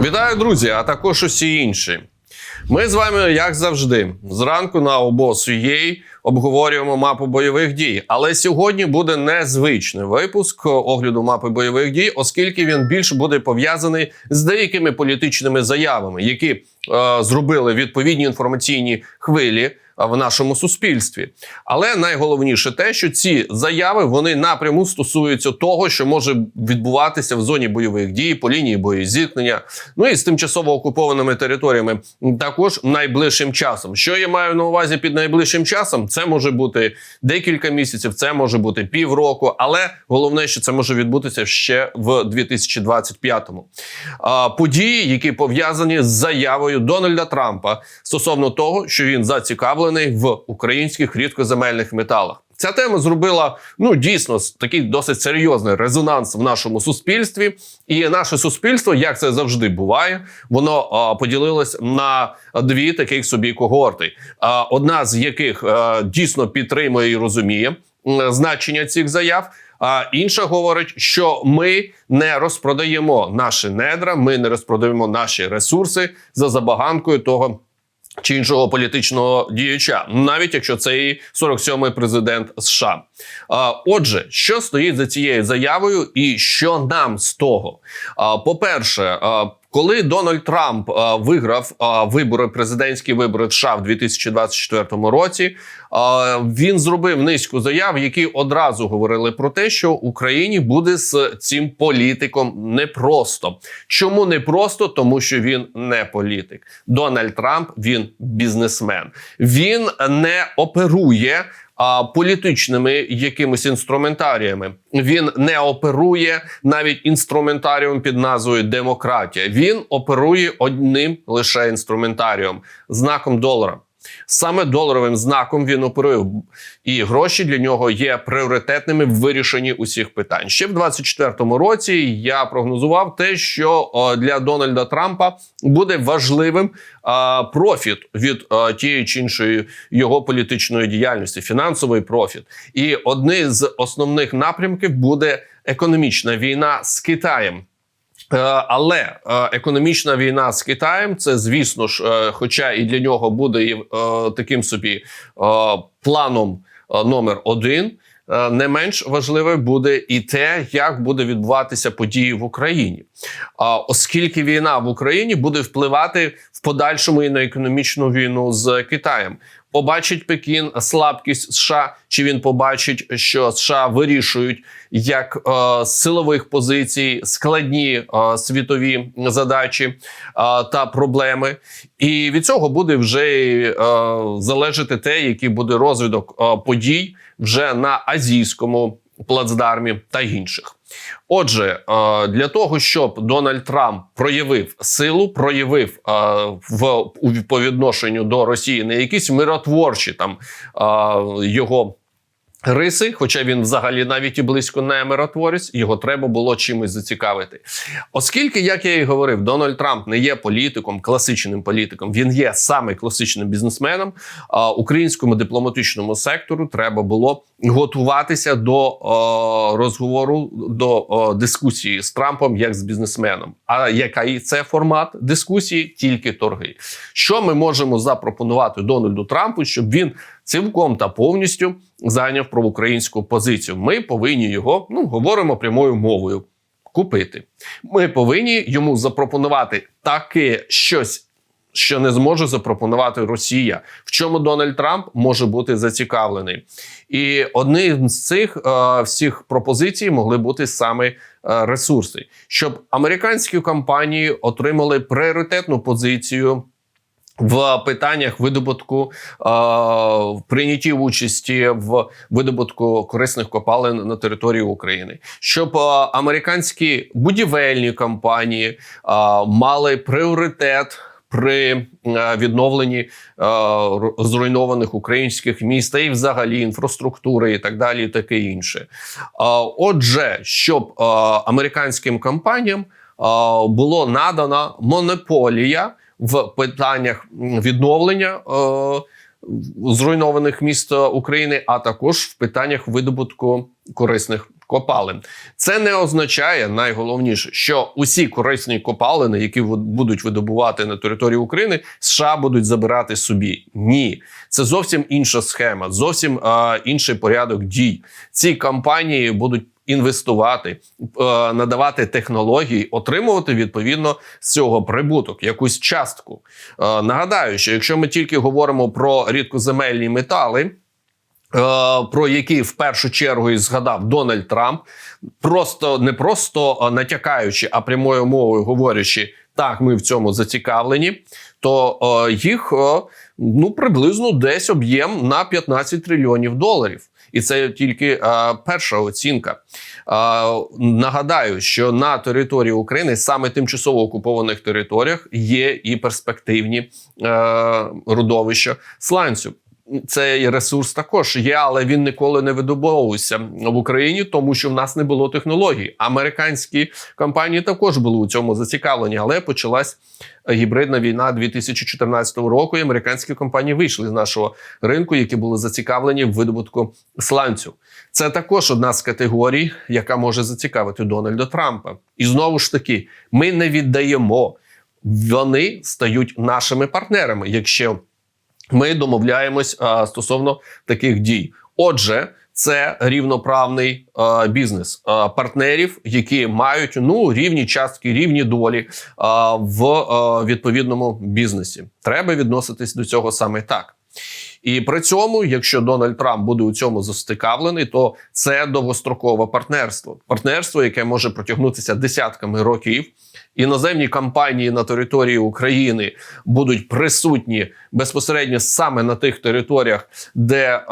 Вітаю, друзі, а також усі інші. Ми з вами, як завжди, зранку на обос.ua обговорюємо мапу бойових дій. Але сьогодні буде незвичний випуск огляду мапи бойових дій, оскільки він більш буде пов'язаний з деякими політичними заявами, які е, зробили відповідні інформаційні хвилі в нашому суспільстві. Але найголовніше те, що ці заяви вони напряму стосуються того, що може відбуватися в зоні бойових дій по лінії боєзіткнення, ну і з тимчасово окупованими територіями, також найближчим часом. Що я маю на увазі під найближчим часом? Це може бути декілька місяців, це може бути півроку, але головне, що це може відбутися ще в 2025-му. А, Події, які пов'язані з заявою Дональда Трампа стосовно того, що він зацікавлений в українських рідкоземельних металах. Ця тема зробила ну дійсно такий досить серйозний резонанс в нашому суспільстві, і наше суспільство, як це завжди буває, воно а, поділилось на дві таких собі когорти. А, одна з яких а, дійсно підтримує і розуміє м, значення цих заяв. А інша говорить, що ми не розпродаємо наші недра, ми не розпродаємо наші ресурси за забаганкою того. Чи іншого політичного діяча, навіть якщо це і 47-й президент США. Отже, що стоїть за цією заявою, і що нам з того? По-перше, а, коли Дональд Трамп а, виграв а, вибори, президентські вибори в США в 2024 році, а, він зробив низку заяв, які одразу говорили про те, що Україні буде з цим політиком непросто. Чому непросто? Тому що він не політик. Дональд Трамп він бізнесмен. Він не оперує. Політичними якимись інструментаріями він не оперує навіть інструментаріум під назвою демократія. Він оперує одним лише інструментаріум знаком долара. Саме доларовим знаком він оперує, і гроші для нього є пріоритетними в вирішенні усіх питань. Ще в 24-му році я прогнозував те, що для Дональда Трампа буде важливим профіт від тієї чи іншої його політичної діяльності, фінансовий профіт. І одним з основних напрямків буде економічна війна з Китаєм. Е, Але е, економічна війна з Китаєм це, звісно ж, е, хоча і для нього буде таким собі планом номер один. Не менш важливе буде і те, як буде відбуватися події в Україні, оскільки війна в Україні буде впливати в подальшому і на економічну війну з Китаєм. Побачить Пекін слабкість США, чи він побачить, що США вирішують як е, з силових позицій складні е, світові задачі е, та проблеми, і від цього буде вже е, залежати те, який буде розвиток е, подій вже на азійському плацдармі та інших. Отже, е, для того, щоб Дональд Трамп проявив силу, проявив е, в по відношенню до Росії не якісь миротворчі там е, його. Риси, хоча він взагалі навіть і близько не миротворець, його треба було чимось зацікавити. Оскільки, як я і говорив, Дональд Трамп не є політиком, класичним політиком, він є саме класичним бізнесменом. А українському дипломатичному сектору треба було готуватися до розговору до дискусії з Трампом як з бізнесменом. А який це формат дискусії? Тільки торги. Що ми можемо запропонувати Дональду Трампу, щоб він цілком та повністю зайняв проукраїнську позицію? Ми повинні його ну говоримо прямою мовою. Купити. Ми повинні йому запропонувати таке щось, що не зможе запропонувати Росія, в чому Дональд Трамп може бути зацікавлений. І одним з цих е, всіх пропозицій могли бути саме е, ресурси, щоб американські компанії отримали пріоритетну позицію. В питаннях видобутку е, в прийнятті участі в видобутку корисних копалин на території України, щоб е, американські будівельні компанії е, мали пріоритет при відновленні зруйнованих українських міст і взагалі інфраструктури і так далі, і таке інше. Отже, щоб американським компаніям було надана монополія в питаннях відновлення е, зруйнованих міст України, а також в питаннях видобутку корисних копалин. Це не означає найголовніше, що усі корисні копалини, які будуть видобувати на території України, США будуть забирати собі. Ні, це зовсім інша схема, зовсім е, інший порядок дій. Ці компанії будуть. Інвестувати, е, надавати технології, отримувати відповідно з цього прибуток, якусь частку. Е, Нагадаю, що якщо ми тільки говоримо про рідкоземельні метали, е, про які в першу чергу і згадав Дональд Трамп, просто не просто натякаючи, а прямою мовою говорячи, так, ми в цьому зацікавлені, то їх ну приблизно десь об'єм на 15 трильйонів доларів. І це тільки е, перша оцінка. Е, нагадаю, що на території України, саме тимчасово окупованих територіях, є і перспективні е, родовища сланцю. Цей ресурс також є, але він ніколи не видобувався в Україні, тому що в нас не було технологій. Американські компанії також були у цьому зацікавлені, але почалась гібридна війна 2014 року. І американські компанії вийшли з нашого ринку, які були зацікавлені в видобутку сланцю. Це також одна з категорій, яка може зацікавити Дональда Трампа. І знову ж таки, ми не віддаємо. Вони стають нашими партнерами, якщо ми домовляємось а, стосовно таких дій. Отже, це рівноправний а, бізнес а, партнерів, які мають ну рівні частки, рівні долі а, в а, відповідному бізнесі. Треба відноситись до цього саме так. І при цьому, якщо Дональд Трамп буде у цьому зацікавлений, то це довгострокове партнерство. Партнерство, яке може протягнутися десятками років. Іноземні компанії на території України будуть присутні безпосередньо саме на тих територіях, де е,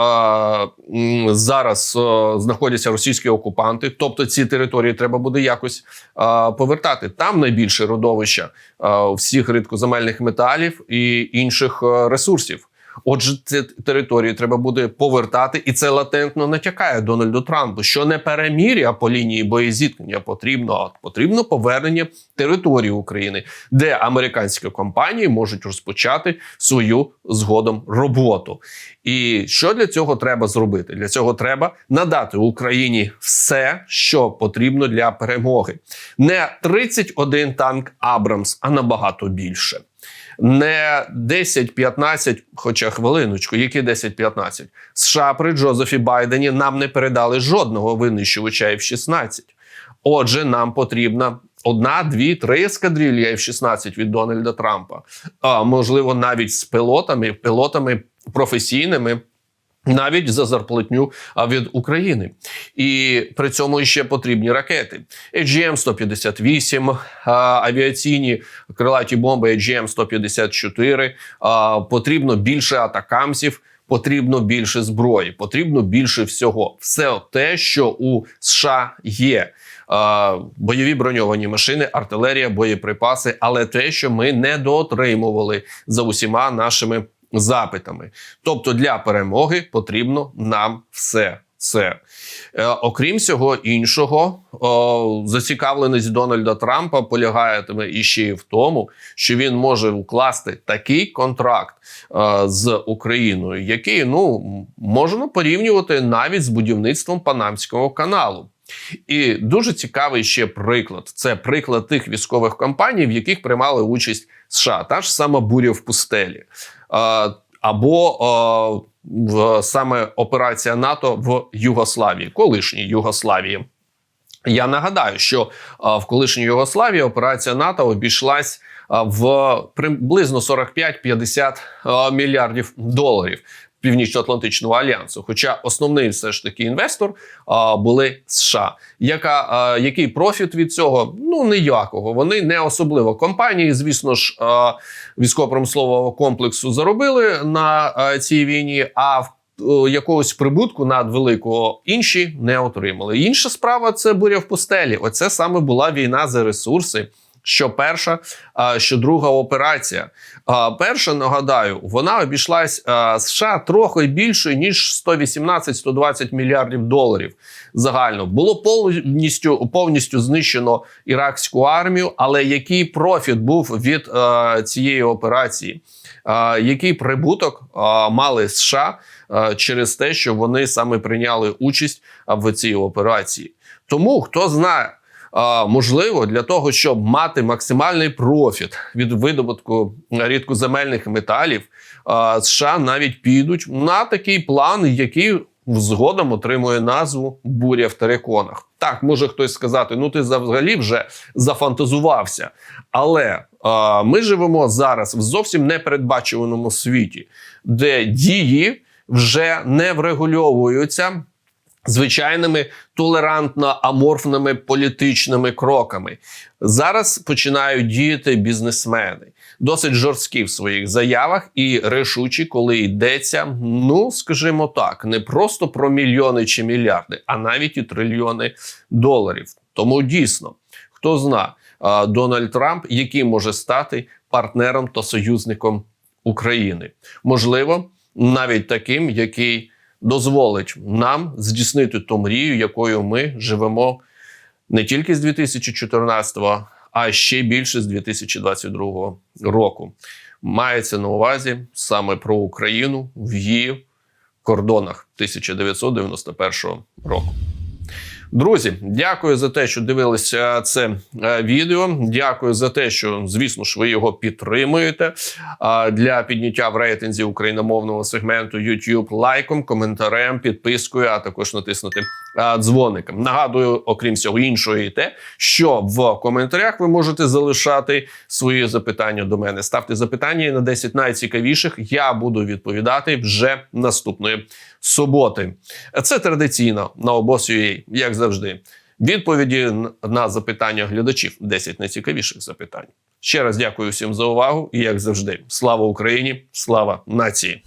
зараз е, знаходяться російські окупанти. Тобто ці території треба буде якось е, повертати. Там найбільше родовища е, всіх рідкоземельних металів і інших е, ресурсів. Отже, ці території треба буде повертати, і це латентно натякає Дональду Трампу, що не перемір'я по лінії боєзіткнення потрібно, а потрібно повернення території України, де американські компанії можуть розпочати свою згодом роботу. І що для цього треба зробити? Для цього треба надати Україні все, що потрібно для перемоги. Не 31 танк Абрамс, а набагато більше не 10-15, хоча хвилиночку, які 10-15. США при Джозефі Байдені нам не передали жодного винищувача F-16. Отже, нам потрібна одна, дві, три ескадрилі F-16 від Дональда Трампа. А можливо, навіть з пілотами, пілотами професійними. Навіть за зарплатню від України, і при цьому ще потрібні ракети AGM-158, авіаційні крилаті бомби AGM-154, а, Потрібно більше атакамсів, потрібно більше зброї, потрібно більше всього. Все те, що у США є. Бойові броньовані машини, артилерія, боєприпаси, але те, що ми не доотримували за усіма нашими запитами. Тобто для перемоги потрібно нам все це. Е, окрім всього іншого, о, зацікавленість Дональда Трампа полягатиме іще й в тому, що він може укласти такий контракт е, з Україною, який ну можна порівнювати навіть з будівництвом Панамського каналу. І дуже цікавий ще приклад: це приклад тих військових компаній, в яких приймали участь США, та ж сама буря в пустелі. Або в саме операція НАТО в Югославії, колишній Югославії. Я нагадаю, що в колишній Югославії операція НАТО обійшлась в приблизно 45-50 е, мільярдів доларів. Північно-Атлантичного альянсу, хоча основний все ж таки інвестор а, були США. Яка а, який профіт від цього? Ну ніякого. Вони не особливо компанії. Звісно ж, військово-промислового комплексу заробили на а, цій війні. А в якогось прибутку надвеликого інші не отримали. Інша справа це буря в пустелі. Оце саме була війна за ресурси. Що перша, що друга операція. Перша, нагадаю, вона обійшлась США трохи більше ніж 118-120 мільярдів доларів. Загально було повністю повністю знищено іракську армію. Але який профіт був від цієї операції? Який прибуток мали США через те, що вони саме прийняли участь в цій операції? Тому хто знає. Можливо, для того, щоб мати максимальний профіт від видобутку рідкоземельних металів, США навіть підуть на такий план, який згодом отримує назву буря в териконах. Так, може хтось сказати: ну ти взагалі вже зафантазувався. Але ми живемо зараз в зовсім непередбачуваному світі, де дії вже не врегульовуються звичайними толерантно-аморфними політичними кроками. Зараз починають діяти бізнесмени, досить жорсткі в своїх заявах і рішучі, коли йдеться, ну скажімо так, не просто про мільйони чи мільярди, а навіть і трильйони доларів. Тому дійсно, хто зна, Дональд Трамп, який може стати партнером та союзником України, можливо, навіть таким, який дозволить нам здійснити ту мрію, якою ми живемо не тільки з 2014, а ще більше з 2022 року. Мається на увазі саме про Україну в її кордонах 1991 року. Друзі, дякую за те, що дивилися це е, відео. Дякую за те, що звісно ж ви його підтримуєте. Для підняття в рейтинзі україномовного сегменту YouTube лайком, коментарем, підпискою, а також натиснути а, дзвоником. Нагадую, окрім всього іншого, і те, що в коментарях ви можете залишати свої запитання до мене. Ставте запитання на 10 найцікавіших. Я буду відповідати вже наступної суботи. Це традиційно на обос.ua, як завжди. Відповіді на запитання глядачів 10 найцікавіших запитань. Ще раз дякую всім за увагу. І як завжди, слава Україні, слава нації.